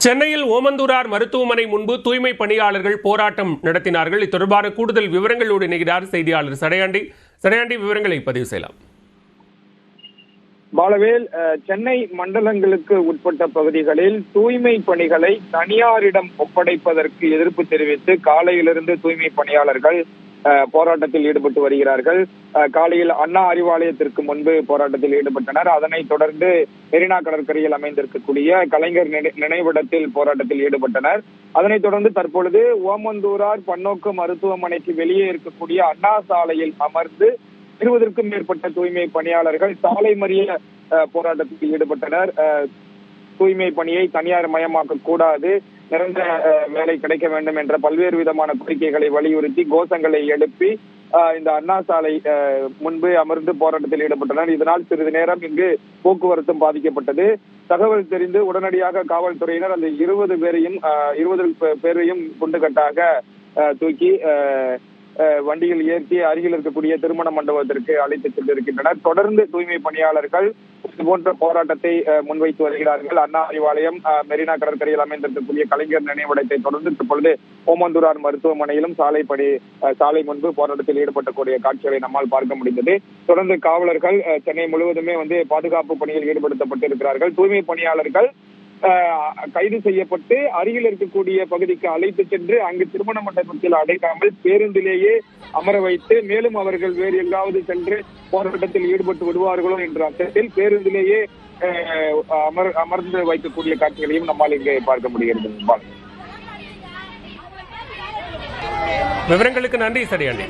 சென்னையில் ஓமந்தூரார் மருத்துவமனை முன்பு தூய்மை பணியாளர்கள் போராட்டம் நடத்தினார்கள். இத்தொடர்பான கூடுதல் விவரங்களோடு இணைகிறார் செய்தியாளர் சடையாண்டி. சடையாண்டி விவரங்களை பதிவு செய்யலாம். பாலவேல் அஹ், சென்னை மண்டலங்களுக்கு உட்பட்ட பகுதிகளில் தூய்மை பணிகளை தனியாரிடம் ஒப்படைப்பதற்கு எதிர்ப்பு தெரிவித்து காலையிலிருந்து தூய்மை பணியாளர்கள் போராட்டத்தில் ஈடுபட்டு வருகிறார்கள். காலையில் அண்ணா அறிவாலயத்திற்கு முன்பு போராட்டத்தில் ஈடுபட்டனர். அதனைத் தொடர்ந்து மெரினா கடற்கரையில் அமைந்திருக்கக்கூடிய கலைஞர் நினை- நினைவிடத்தில் போராட்டத்தில் ஈடுபட்டனர். அதனைத் தொடர்ந்து தற்பொழுது ஓமந்தூரார் பன்னோக்கு மருத்துவமனைக்கு வெளியே இருக்கக்கூடிய அண்ணா சாலையில் அமர்ந்து இருபதற்கும் மேற்பட்ட தூய்மை பணியாளர்கள் சாலை மறிய அஹ், போராட்டத்தில் ஈடுபட்டனர். தூய்மை பணியை தனியார் மயமாக்க கூடாது நிரந்தர அஹ், வேலை கிடைக்க வேண்டும் என்ற பல்வேறு விதமான கோரிக்கைகளை வலியுறுத்தி கோஷங்களை எழுப்பி அஹ், இந்த அண்ணா சாலை அஹ், முன்பு அமர்ந்து போராட்டத்தில் ஈடுபட்டனர். இதனால் சிறிது நேரம் இங்கு போக்குவரத்தும் பாதிக்கப்பட்டது. தகவல் தெரிந்து உடனடியாக காவல்துறையினர் அந்த இருபது பேரையும் அஹ், இருபது பேரையும் குண்டுகட்டாக அஹ், தூக்கி அஹ், வண்டியில் ஏற்றி அருகில் இருக்கக்கூடிய திருமண மண்டபத்திற்கு அழைத்து சென்றிருக்கின்றனர். தொடர்ந்து தூய்மை பணியாளர்கள் இது போன்ற போராட்டத்தை முன்வைத்து வருகிறார்கள். அண்ணா அறிவாலயம் மெரினா கடற்கரையில் அமைந்திருக்கக்கூடிய கலைஞர் நினைவிடத்தை தொடர்ந்து இப்பொழுது ஓமந்தூரார் மருத்துவமனையிலும் சாலை பணி சாலை முன்பு போராட்டத்தில் ஈடுபட்டக்கூடிய காட்சிகளை நம்மால் பார்க்க முடிந்தது. தொடர்ந்து காவலர்கள் சென்னை முழுவதுமே வந்து பாதுகாப்பு பணியில் ஈடுபடுத்தப்பட்டிருக்கிறார்கள். தூய்மை பணியாளர்கள் கைது செய்யப்பட்டு அருகில் இருக்கக்கூடிய பகுதிக்கு அழைத்து சென்று அங்கு திருமண மண்டபத்தில் அடைக்காமல் பேருந்திலேயே அமர வைத்து மேலும் அவர்கள் வேறு எங்காவது சென்று போராட்டத்தில் ஈடுபட்டு விடுவார்களோ என்ற அர்த்தத்தில் பேருந்திலேயே அமர் அமர்ந்து வைக்கக்கூடிய காட்சிகளையும் நம்மால் இங்கே பார்க்க முடிகிறது. விவரங்களுக்கு நன்றி வச்சோமா